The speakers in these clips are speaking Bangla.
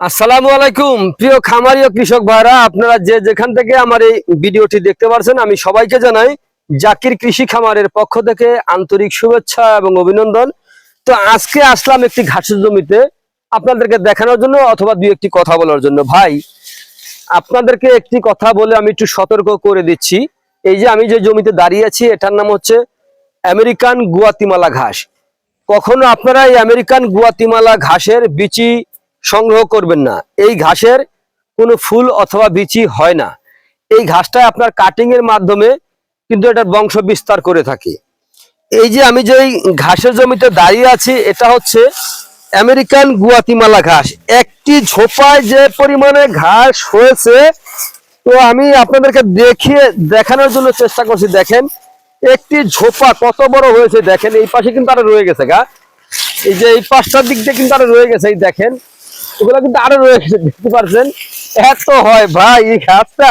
আসসালামু আলাইকুম। প্রিয় খামারি ও কৃষক ভাইরা, আপনারা যে যেখান থেকে আমার এই ভিডিওটি দেখতে পারছেন, আমি সবাইকে জানাই জাকির কৃষি খামারের পক্ষ থেকে আন্তরিক শুভেচ্ছা এবং অভিনন্দন। তো আজকে আসলাম একটি ঘাসের জমিতে আপনাদেরকে দেখানোর জন্য অথবা দুই একটি কথা বলার জন্য। ভাই, আপনাদেরকে একটি কথা বলে আমি একটু সতর্ক করে দিচ্ছি। এই যে আমি যে জমিতে দাঁড়িয়ে আছি, এটার নাম হচ্ছে আমেরিকান গুয়াতিমালা ঘাস। কখনো আপনারা এই আমেরিকান গুয়াতিমালা ঘাসের বিচি সংগ্রহ করবেন না। এই ঘাসের কোনো ফুল অথবা বিচি হয় না। এই ঘাসটা আপনার কাটিং এর মাধ্যমে কিন্তু এটার বংশ বিস্তার করে থাকে। এই যে আমি যে ঘাসের জমিতে দাঁড়িয়ে আছি, এটা হচ্ছে আমেরিকান গুয়াতিমালা ঘাস। একটি ঝোপায় যে পরিমাণে ঘাস হয়েছে, তো আমি আপনাদেরকে দেখিয়ে দেখানোর জন্য চেষ্টা করছি। দেখেন, একটি ঝোপা কত বড় হয়েছে, দেখেন, এই পাশে কিন্তু আরও রয়ে গেছে গা। এই যে এই পাশটার দিক দিয়ে কিন্তু আরও রয়ে গেছে, এই দেখেন। এগুলো কিন্তু আরও রয়ে গেছে দেখতে পারছেন? এত হয় ভাই, এই ঘাসটা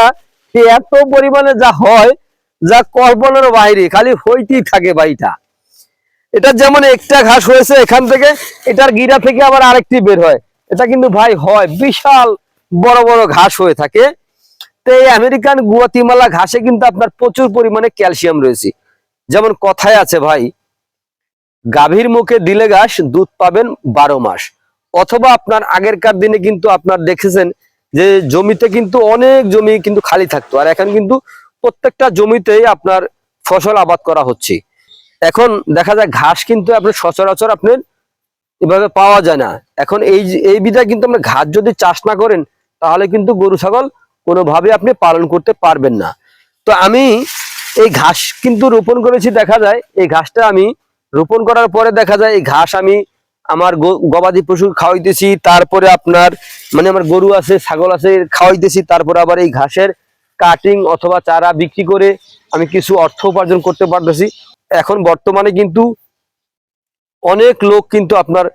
এত পরিমাণে যা হয়, যা কল্পনার বাইরে, খালি হইতেই থাকে ভাইটা এটা যেমন একটা ঘাস হয়েছে এখান থেকে, এটার গিরা থেকে আবার আরেকটি বের হয়। এটা কিন্তু ভাই হয় বিশাল বড় বড় ঘাস হয়ে থাকে। তো এই আমেরিকান গুয়াতিমালা ঘাসে কিন্তু আপনার প্রচুর পরিমাণে ক্যালসিয়াম রয়েছে। যেমন কথায় আছে ভাই, গাভীর মুখে দিলে ঘাস, দুধ পাবেন বারো মাস। অথবা আপনার আগেরকার দিনে কিন্তু আপনার দেখেছেন যে জমিতে কিন্তু অনেক জমি কিন্তু খালি থাকতো। আর এখন কিন্তু প্রত্যেকটা জমিতেই আপনার ফসল আবাদ করা হচ্ছে। এখন দেখা যায় ঘাস কিন্তু আপনার সচরাচর আপনার এভাবে পাওয়া যায় না। এখন এই এই বিধায় কিন্তু আমরা ঘাস যদি চাষ না করেন, তাহলে কিন্তু গরু, ছাগল কোনোভাবে আপনি পালন করতে পারবেন না। তো আমি এই ঘাস কিন্তু রোপণ করেছি, দেখা যায়। এই ঘাসটা আমি রোপণ করার পরে দেখা যায়, এই ঘাস আমি আমার গবাদি পশু খাওয়াইতেছি, তারপরে আপনার মানে আমার গরু আছে, ছাগল আছে, খাওয়াইতেছি, তারপরে আবার এই ঘাসের কাটিং অথবা চারা বিক্রি করে আমি কিছু অর্থ উপার্জন করতে পারতেছি। এখন বর্তমানে কিন্তু অনেক লোক কিন্তু আপনার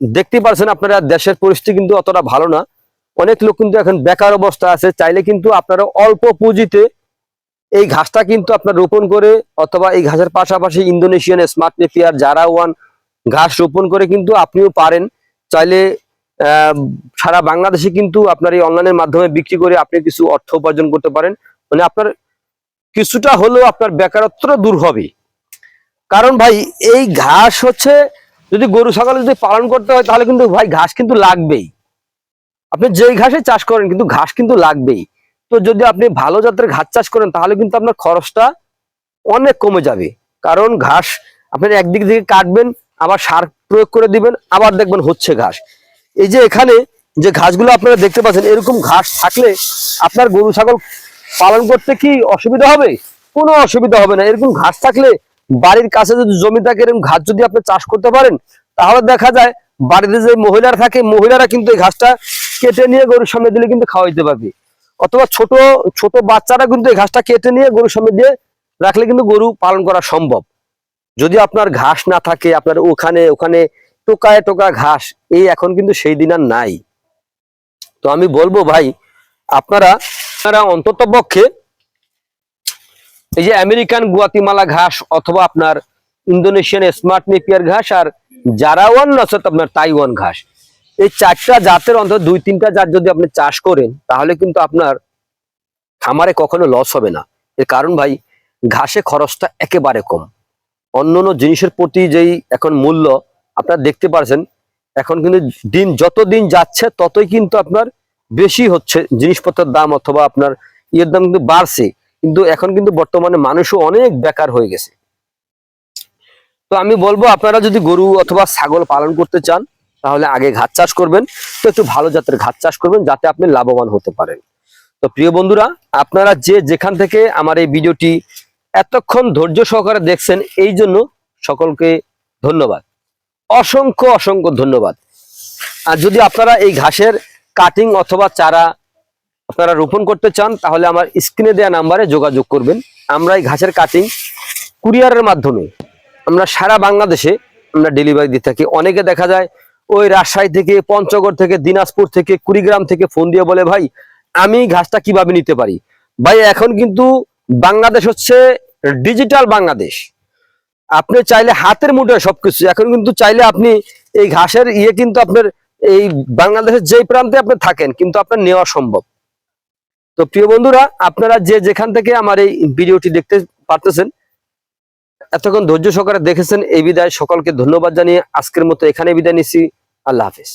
দেখতে পারছেন আপনারা দেশের পরিস্থিতি কিন্তু অতটা ভালো না। অনেক লোক কিন্তু এখন বেকার অবস্থা আছে, চাইলে কিন্তু আপনারা অল্প পুঁজিতে এই ঘাসটা কিন্তু আপনার রোপণ করে অথবা এই ঘাসের পাশাপাশি ইন্দোনেশিয়ান স্মার্ট নেপিয়ার জারা ওয়ান ঘাস রোপণ করে কিন্তু আপনিও পারেন। চাইলে সারা বাংলাদেশে কিন্তু আপনার এই অনলাইনের মাধ্যমে বিক্রি করে আপনি কিছু অর্থ উপার্জন করতে পারেন। মানে আপনার কিছুটা হলেও আপনার বেকারত্ব দূর হবে। কারণ ভাই, এই ঘাস হচ্ছে, যদি গরু, ছাগল যদি পালন করতে হয়, তাহলে কিন্তু ভাই ঘাস কিন্তু লাগবেই। আপনি যেই ঘাসে চাষ করেন, কিন্তু ঘাস কিন্তু লাগবেই। তো যদি আপনি ভালো জাতের ঘাস চাষ করেন, তাহলে কিন্তু আপনার খরচটা অনেক কমে যাবে। কারণ ঘাস আপনি একদিক থেকে কাটবেন আবার সার প্রয়োগ করে দিবেন, আবার দেখবেন হচ্ছে ঘাস। এই যে এখানে যে ঘাসগুলো আপনারা দেখতে পাচ্ছেন, এরকম ঘাস থাকলে আপনার গরু ছাগল পালন করতে কি অসুবিধা হবে? কোনো অসুবিধা হবে না। এরকম ঘাস থাকলে বাড়ির কাছে যদি জমি থাকে, এরকম ঘাস যদি আপনি চাষ করতে পারেন, তাহলে দেখা যায় বাড়িতে যে মহিলারা থাকে, মহিলারা কিন্তু এই ঘাসটা কেটে নিয়ে গরুর সামনে দিলে কিন্তু খাওয়াইতে পারবে। অথবা ছোট ছোট বাচ্চারা কিন্তু এই ঘাসটা কেটে নিয়ে গরুর সামনে দিয়ে রাখলে কিন্তু গরু পালন করা সম্ভব। যদি আপনার ঘাস না থাকে, আপনার ওখানে ওখানে টোকায় টোকা ঘাস, এই এখন কিন্তু সেই দিন আর নাই। তো আমি বলব ভাই, আপনারা আপনারা অন্তত পক্ষে এই যে আমেরিকান গুয়াতিমালা ঘাস অথবা আপনার ইন্দোনেশিয়ান স্মার্ট নেপিয়ার ঘাস আর জারাওয়ান নচেত আপনার তাইওয়ান ঘাস, এই চারটা জাতের অন্তত দুই তিনটা জাত যদি আপনি চাষ করেন, তাহলে কিন্তু আপনার খামারে কখনো লস হবে না। এর কারণ ভাই, ঘাসে খরচটা একেবারে কম। অন্য অন্য জিনিসের প্রতি যেই এখন মূল্য, আপনারা দেখতে পারছেন, এখন কিন্তু দিন যত দিন যাচ্ছে, ততই কিন্তু আপনার বেশি হচ্ছে জিনিসপত্রের দাম অথবা আপনার ইয়ের দাম কিন্তু বাড়ছে। কিন্তু এখন কিন্তু বর্তমানে মানুষও অনেক বেকার হয়ে গেছে। তো আমি বলব, আপনারা যদি গরু অথবা ছাগল পালন করতে চান, তাহলে আগে ঘাস চাষ করবেন, তো একটু ভালো জাতের ঘাস চাষ করবেন, যাতে আপনি লাভবান হতে পারেন। তো প্রিয় বন্ধুরা, আপনারা যে যেখান থেকে আমার এই ভিডিওটি এতক্ষণ ধৈর্য সহকারে দেখছেন, এই জন্য সকলকে ধন্যবাদ। অসংখ্য অসংখ্য ধন্যবাদ। আর যদি আপনারা এই ঘাসের কাটিং অথবা চারা আপনারা রোপণ করতে চান, তাহলে আমার স্ক্রিনে দেওয়া নাম্বারে যোগাযোগ করবেন। আমরা এই ঘাসের কাটিং কুরিয়ারের মাধ্যমে আমরা সারা বাংলাদেশে আমরা ডেলিভারি দিয়ে থাকি। অনেকে দেখা যায় ওই রাজশাহী থেকে, পঞ্চগড় থেকে, দিনাজপুর থেকে, কুড়িগ্রাম থেকে ফোন দিয়ে বলে, ভাই, আমি ঘাসটা কীভাবে নিতে পারি? ভাই, এখন কিন্তু বাংলাদেশ হচ্ছে ডিজিটাল বাংলাদেশ। আপনি চাইলে হাতের মুঠোয় সবকিছু, এখন কিন্তু চাইলে আপনি এই ঘাসের ইয়ে কিন্তু আপনার এই বাংলাদেশের যেই প্রান্তে আপনি থাকেন কিন্তু আপনার নেওয়া সম্ভব। তো প্রিয় বন্ধুরা, আপনারা যে যেখান থেকে আমার এই ভিডিওটি দেখতে পারতেছেন, এতক্ষণ ধৈর্য সহকারে দেখেছেন, এই বিদায় সকলকে ধন্যবাদ জানিয়ে আজকের মতো এখানে বিদায় নিচ্ছি। আল্লাহ হাফিজ।